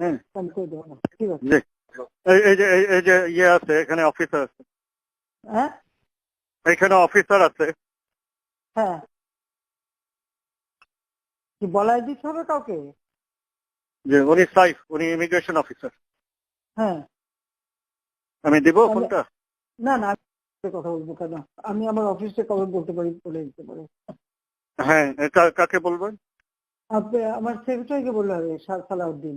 হুম। আমি করে দেবো না ঠিক আছে? এই যে এই- যে ইয়ে আছে এখানে অফিসার আছে। হ্যাঁ? এখানে অফিসার আছে। হ্যাঁ। কি বলাই দিতে হবে কাউকে? যে উনি সাইফ উনি ইমিগ্রেশন অফিসার হ্যাঁ। আমি দিব ফোনটা? না না কথা বলব কেন? আমি আমার অফিসে কবে বলতে পারি বলে দিতে পারি। হ্যাঁ কাকে বলবেন? আপনি আমার সেক্রেটারিকে বললে হবে সালাউদ্দিন।